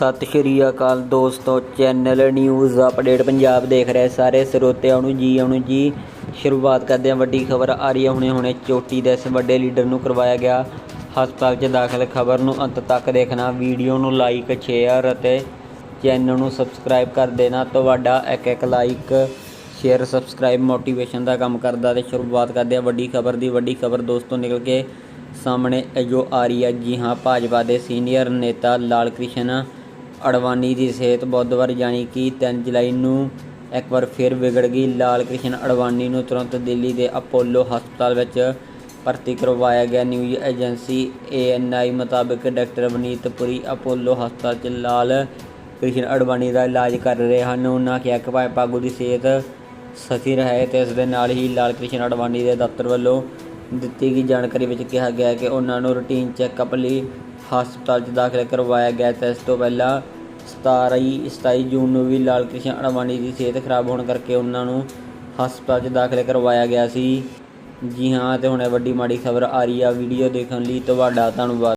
ਸਤਿ ਸ਼੍ਰੀ ਅਕਾਲ ਦੋਸਤੋ channel news update Punjab ਦੇਖ ਰਹੇ ਸਾਰੇ ਸਰੋਤਿਆਂ ਨੂੰ ਜੀ, ਆਉਣ ਜੀ। ਸ਼ੁਰੂਆਤ ਕਰਦੇ ਹਾਂ ਵੱਡੀ ਖਬਰ ਆ ਰਹੀ ਹੈ ਹੁਣੇ ਹੁਣੇ ਚੋਟੀ ਦੇ ਇਸ ਵੱਡੇ ਲੀਡਰ ਨੂੰ ਕਰਵਾਇਆ ਗਿਆ। ਹਸਪਤਾਲ 'ਚ ਦਾਖਲ ਖਬਰ ਨੂੰ ਅੰਤ ਤੱਕ ਦੇਖਣਾ, ਵੀਡੀਓ ਨੂੰ ਲਾਈਕ ਸ਼ੇਅਰ ਅਤੇ ਚੈਨਲ ਨੂੰ ਸਬਸਕ੍ਰਾਈਬ ਕਰ ਦੇਣਾ। ਤੁਹਾਡਾ ਇੱਕ ਇੱਕ ਲਾਈਕ ਸ਼ੇਅਰ ਸਬਸਕ੍ਰਾਈਬ ਮੋਟੀਵੇਸ਼ਨ ਦਾ ਕੰਮ ਕਰਦਾ ਤੇ ਸ਼ੁਰੂਆਤ ਕਰਦੇ ਹਾਂ ਵੱਡੀ ਖਬਰ ਦੀ। ਵੱਡੀ ਖਬਰ ਦੋਸਤੋ ਨਿਕਲ ਕੇ ਸਾਹਮਣੇ ਇਹ ਜੋ ਆ ਰਹੀ ਹੈ ਜੀ ਹਾਂ, ਭਾਜਪਾ ਦੇ ਸੀਨੀਅਰ ਨੇਤਾ ਲਾਲ ਕ੍ਰਿਸ਼ਨ ਅਡਵਾਨੀ ਦੀ ਸਿਹਤ ਬੁੱਧਵਾਰ ਯਾਨੀ ਕਿ 3 ਜੁਲਾਈ ਨੂੰ ਇੱਕ ਵਾਰ ਫਿਰ ਵਿਗੜ ਗਈ। ਲਾਲ ਕ੍ਰਿਸ਼ਨ ਅਡਵਾਨੀ ਨੂੰ ਤੁਰੰਤ ਦਿੱਲੀ ਦੇ ਅਪੋਲੋ ਹਸਪਤਾਲ ਵਿੱਚ ਭਰਤੀ ਕਰਵਾਇਆ ਗਿਆ। ਨਿਊਜ਼ ਏਜੰਸੀ ਏਐਨਆਈ ਮੁਤਾਬਕ ਡਾਕਟਰ ਵਨੀਤ ਪੁਰੀ ਅਪੋਲੋ ਹਸਪਤਾਲ 'ਚ ਲਾਲ ਕ੍ਰਿਸ਼ਨ ਅਡਵਾਨੀ ਦਾ ਇਲਾਜ ਕਰ ਰਹੇ ਹਨ। ਉਹਨਾਂ ਕਿਹਾ ਕਿ ਭਾਈ ਪਾਗੂ ਦੀ ਸਿਹਤ ਸਥਿਰ ਹੈ ਤੇ ਇਸ ਦੇ ਨਾਲ ਹੀ ਲਾਲ ਕ੍ਰਿਸ਼ਨ ਅਡਵਾਨੀ ਦੇ ਦਫ਼ਤਰ ਵੱਲੋਂ ਦਿੱਤੀ ਗਈ ਜਾਣਕਾਰੀ ਵਿੱਚ ਕਿਹਾ ਗਿਆ ਕਿ ਉਹਨਾਂ ਨੂੰ ਰੂਟੀਨ ਚੈੱਕਅਪ ਲਈ ਹਸਪਤਾਲ 'ਚ ਦਾਖਲ ਕਰਵਾਇਆ ਗਿਆ। ਤੇ ਇਸ ਤੋਂ ਪਹਿਲਾਂ 17 27 ਜੂਨ ਨੂੰ ਵੀ ਲਾਲ ਕ੍ਰਿਸ਼ਨ ਅਡਵਾਨੀ ਦੀ ਸਿਹਤ ਖਰਾਬ ਹੋਣ ਕਰਕੇ ਉਹਨਾਂ ਨੂੰ ਹਸਪਤਾਲ 'ਚ ਦਾਖਲ ਕਰਵਾਇਆ ਗਿਆ ਸੀ। ਜੀ ਹਾਂ, ਤੇ ਹੁਣ ਇਹ ਵੱਡੀ ਮਾੜੀ ਖਬਰ ਆ ਰਹੀ ਆ। ਵੀਡੀਓ ਦੇਖਣ ਲਈ ਤੁਹਾਡਾ ਧੰਨਵਾਦ।